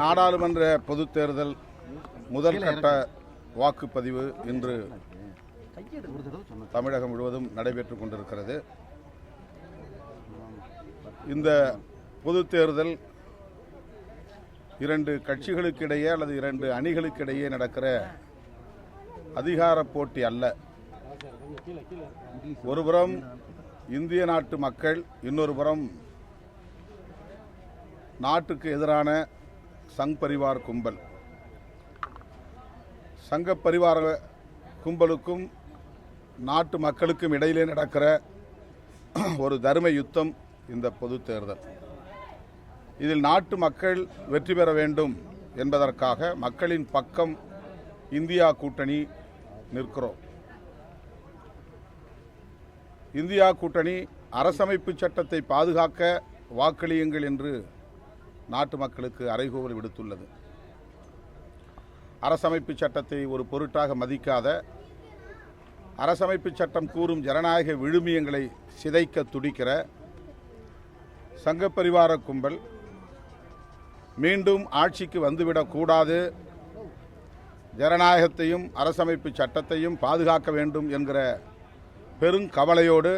நாடாளுமன்ற பொதுத் தேர்தல் முதல் கட்ட வாக்குப்பதிவு இன்று தமிழகம் முழுவதும் நடைபெற்றுக் கொண்டிருக்கிறது. இந்த பொதுத் தேர்தல் இரண்டு கட்சிகளுக்கிடையே அல்லது இரண்டு அணிகளுக்கிடையே நடக்கிற அதிகார போட்டி அல்ல. ஒருபுறம் இந்திய நாட்டு மக்கள் இன்னொரு புறம் நாட்டுக்கு எதிரான சங் பரிவார் கும்பல். சங்க பரிவார கும்பலுக்கும் நாட்டு மக்களுக்கும் இடையிலே நடக்கிற ஒரு தர்ம யுத்தம் இந்த பொது தேர்தல். இதில் நாட்டு மக்கள் வெற்றி பெற வேண்டும் என்பதற்காக மக்களின் பக்கம் இந்தியா கூட்டணி நிற்கிறோம். இந்தியா கூட்டணி அரசமைப்பு சட்டத்தை பாதுகாக்க வாக்களியுங்கள் என்று நாட்டு மக்களுக்கு அறைகூவல் விடுத்துள்ளது. அரசமைப்பு சட்டத்தை ஒரு பொருட்டாக மதிக்காத அரசமைப்பு சட்டம் கூறும் ஜனநாயக விழுமியங்களை சிதைக்க துடிக்கிற சங்கப்பரிவார கும்பல் மீண்டும் ஆட்சிக்கு வந்துவிடக்கூடாது ஜனநாயகத்தையும் அரசமைப்பு சட்டத்தையும் பாதுகாக்க வேண்டும் என்கிற பெருங்கவலையோடு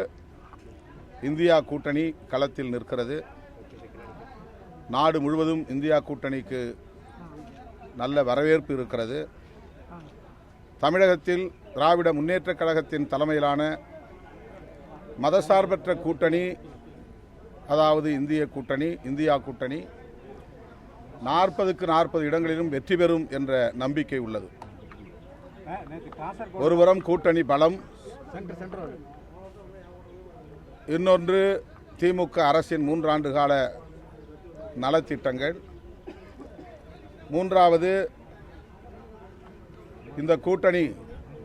இந்தியா கூட்டணி களத்தில் நிற்கிறது. நாடு முழுவதும் இந்தியா கூட்டணிக்கு நல்ல வரவேற்பு இருக்கிறது. தமிழகத்தில் திராவிட முன்னேற்றக் கழகத்தின் தலைமையிலான மதசார்பற்ற கூட்டணி அதாவது இந்திய கூட்டணி இந்தியா கூட்டணி நாற்பதுக்கு நாற்பது இடங்களிலும் வெற்றி பெறும் என்ற நம்பிக்கை உள்ளது. ஒருபுறம் கூட்டணி பலம் இன்னொன்று திமுக அரசின் மூன்றாண்டு கால நலத்திட்டங்கள். மூன்றாவது இந்த கூட்டணி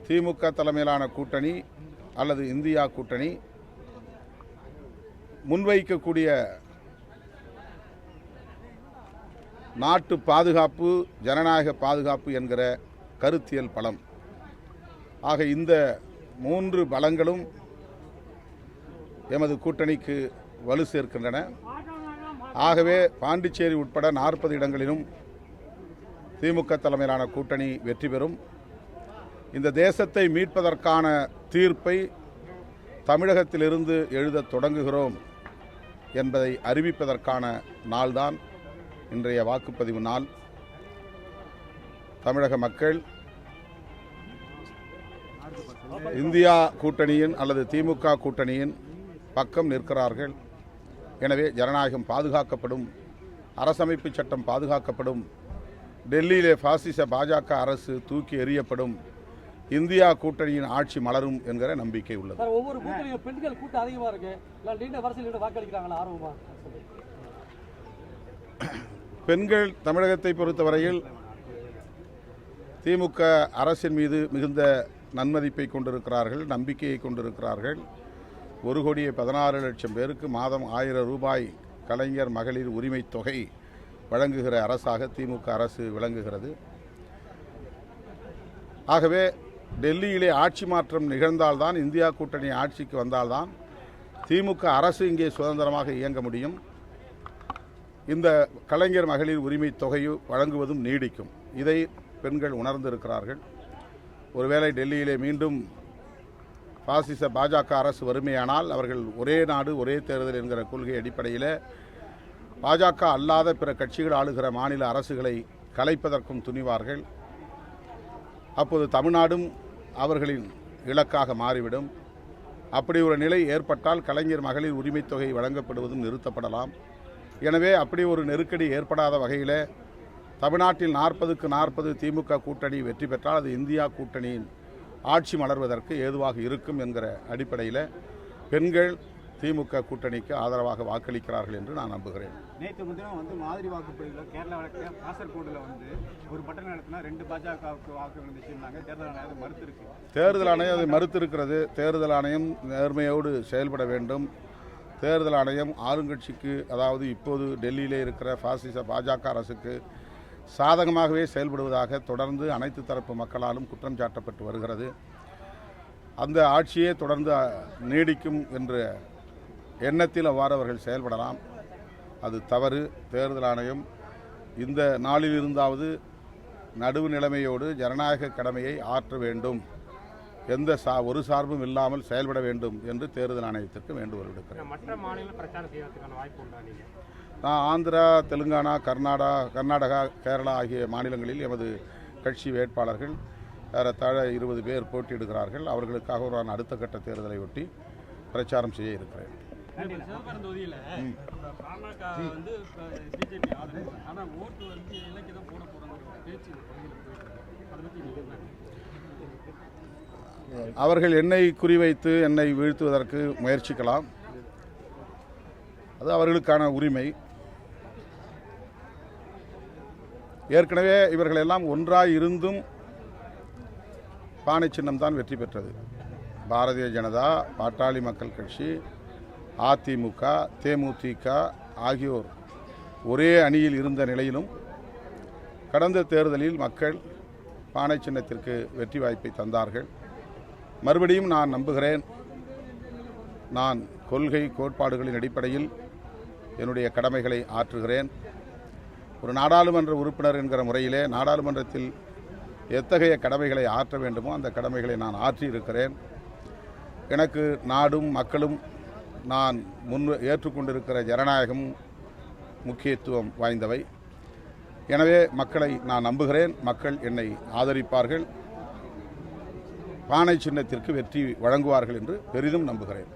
திமுக தலைமையிலான கூட்டணி அல்லது இந்தியா கூட்டணி முன்வைக்கக்கூடிய நாட்டு பாதுகாப்பு ஜனநாயக பாதுகாப்பு என்கிற கருத்தியல் பலம். ஆக இந்த மூன்று பலங்களும் எமது கூட்டணிக்கு வலு சேர்க்கின்றன. ஆகவே பாண்டிச்சேரி உட்பட நாற்பது இடங்களிலும் திமுக தலைமையிலான கூட்டணி வெற்றி பெறும். இந்த தேசத்தை மீட்பதற்கான தீர்ப்பை தமிழகத்திலிருந்து எழுதத் தொடங்குகிறோம் என்பதை அறிவிப்பதற்கான நாள்தான் இன்றைய வாக்குப்பதிவு நாள். தமிழக மக்கள் இந்தியா கூட்டணியின் அல்லது திமுக கூட்டணியின் பக்கம் நிற்கிறார்கள். எனவே ஜனநாயகம் பாதுகாக்கப்படும் அரசமைப்பு சட்டம் பாதுகாக்கப்படும் டெல்லியிலே பாசிச பாஜக அரசு தூக்கி எறியப்படும் இந்தியா கூட்டணியின் ஆட்சி மலரும் என்கிற நம்பிக்கை உள்ளது. ஒவ்வொரு பெண்கள் கூட்டம் அதிகமா இருக்கு. வாக்களிக்கிறாங்களா ஆர்வமா? பெண்கள் தமிழகத்தை பொறுத்தவரையில் திமுக அரசின் மீது மிகுந்த நன்மதிப்பை கொண்டிருக்கிறார்கள் நம்பிக்கையை கொண்டிருக்கிறார்கள். ஒரு கோடியே பதினாறு லட்சம் பேருக்கு மாதம் ஆயிரம் ரூபாய் கலைஞர் மகளிர் உரிமை தொகை வழங்குகிற அரசாக திமுக அரசு விளங்குகிறது. ஆகவே டெல்லியிலே ஆட்சி மாற்றம் நிகழ்ந்தால்தான் இந்தியா கூட்டணி ஆட்சிக்கு வந்தால்தான் திமுக அரசு இங்கே சுதந்திரமாக இயங்க முடியும். இந்த கலைஞர் மகளிர் உரிமை தொகை வழங்குவதும் நீடிக்கும். இதை பெண்கள் உணர்ந்திருக்கிறார்கள். ஒருவேளை டெல்லியிலே மீண்டும் பாசிச பாஜக அரசு வறுமையானால் அவர்கள் ஒரே நாடு ஒரே தேர்தல் என்கிற கொள்கை அடிப்படையில் பாஜக அல்லாத பிற கட்சிகள் ஆளுகிற மாநில அரசுகளை கலைப்பதற்கும் துணிவார்கள். அப்போது தமிழ்நாடும் அவர்களின் இலக்காக மாறிவிடும். அப்படி ஒரு நிலை ஏற்பட்டால் கலைஞர் மகளிர் உரிமைத் தொகை வழங்கப்படுவதும் நிறுத்தப்படலாம். எனவே அப்படி ஒரு நெருக்கடி ஏற்படாத வகையில் தமிழ்நாட்டில் நாற்பதுக்கு நாற்பது திமுக கூட்டணி வெற்றி பெற்றால் அது இந்தியா கூட்டணியின் ஆட்சி மலர்வதற்கு ஏதுவாக இருக்கும் என்கிற அடிப்படையில் பெண்கள் திமுக கூட்டணிக்கு ஆதரவாக வாக்களிக்கிறார்கள் என்று நான் நம்புகிறேன். நேற்று முன்தினம் வந்து மாதிரி வாக்குப்பதிவில் கேரளா வழக்கில் காசர்கோடில் வந்து ஒரு பட்டம் நடத்தினா ரெண்டு பாஜகவுக்கு வாக்கு விழுந்துச்சுன்னாங்க தேர்தல் ஆணையம் மறுத்திருக்கு. தேர்தல் ஆணையம் அதை மறுத்திருக்கிறது. தேர்தல் ஆணையம் நேர்மையோடு செயல்பட வேண்டும். தேர்தல் ஆணையம் ஆளுங்கட்சிக்கு அதாவது இப்போது டெல்லியிலே இருக்கிற பாசிச பாஜக அரசுக்கு சாதகமாகவே செயல்படுவதாக தொடர்ந்து அனைத்து தரப்பு மக்களாலும் குற்றம் சாட்டப்பட்டு வருகிறது. அந்த ஆட்சியே தொடர்ந்து நீடிக்கும் என்ற எண்ணத்தில் அவ்வாறு அவர்கள் செயல்படலாம். அது தவறு. தேர்தல் ஆணையம் இந்த நாளில் இருந்தாவது நடுவு நிலைமையோடு ஜனநாயக கடமையை ஆற்ற வேண்டும். எந்த சா ஒரு சார்பும் இல்லாமல் செயல்பட வேண்டும் என்று தேர்தல் ஆணையத்திற்கு வேண்டுகோள் விடுக்கிறேன். மற்ற மாநில பிரச்சாரம் செய்வதற்கான வாய்ப்பு உண்டா ஆந்திரா தெலுங்கானா கர்நாடகா கர்நாடகா கேரளா ஆகிய மாநிலங்களில் எமது கட்சி வேட்பாளர்கள் ஏறத்தாழ இருபது பேர் போட்டியிடுகிறார்கள். அவர்களுக்காக நான் அடுத்த கட்ட தேர்தலை ஒட்டி பிரச்சாரம் செய்ய இருக்கிறேன். அவர்கள் என்னை குறிவைத்து என்னை வீழ்த்துவதற்கு முயற்சிக்கலாம். அது அவர்களுக்கான உரிமை. ஏற்கனவே இவர்கள் எல்லாம் ஒன்றாய் இருந்தும் பானை சின்னம் தான் வெற்றி பெற்றது. பாரதிய ஜனதா பாட்டாளி மக்கள் கட்சி அதிமுக தேமுதிக ஆகியோர் ஒரே அணியில் இருந்த நிலையிலும் கடந்த தேர்தலில் மக்கள் பானை சின்னத்திற்கு வெற்றி வாய்ப்பை தந்தார்கள். மறுபடியும் நான் நம்புகிறேன் நான் கொள்கை கோட்பாடுகளின் அடிப்படையில் என்னுடைய கடமைகளை ஆற்றுகிறேன். ஒரு நாடாளுமன்ற உறுப்பினர் என்கிற முறையிலே நாடாளுமன்றத்தில் எத்தகைய கடமைகளை ஆற்ற வேண்டுமோ அந்த கடமைகளை நான் ஆற்றியிருக்கிறேன். எனக்கு நாடும் மக்களும் நான் முன் ஏற்றுக்கொண்டிருக்கிற ஜனநாயகம் முக்கியத்துவம் வாய்ந்தவை. எனவே மக்களை நான் நம்புகிறேன். மக்கள் என்னை ஆதரிப்பார்கள். பானை சின்னத்திற்கு வெற்றி வழங்குவார்கள் என்று பெரிதும் நம்புகிறேன்.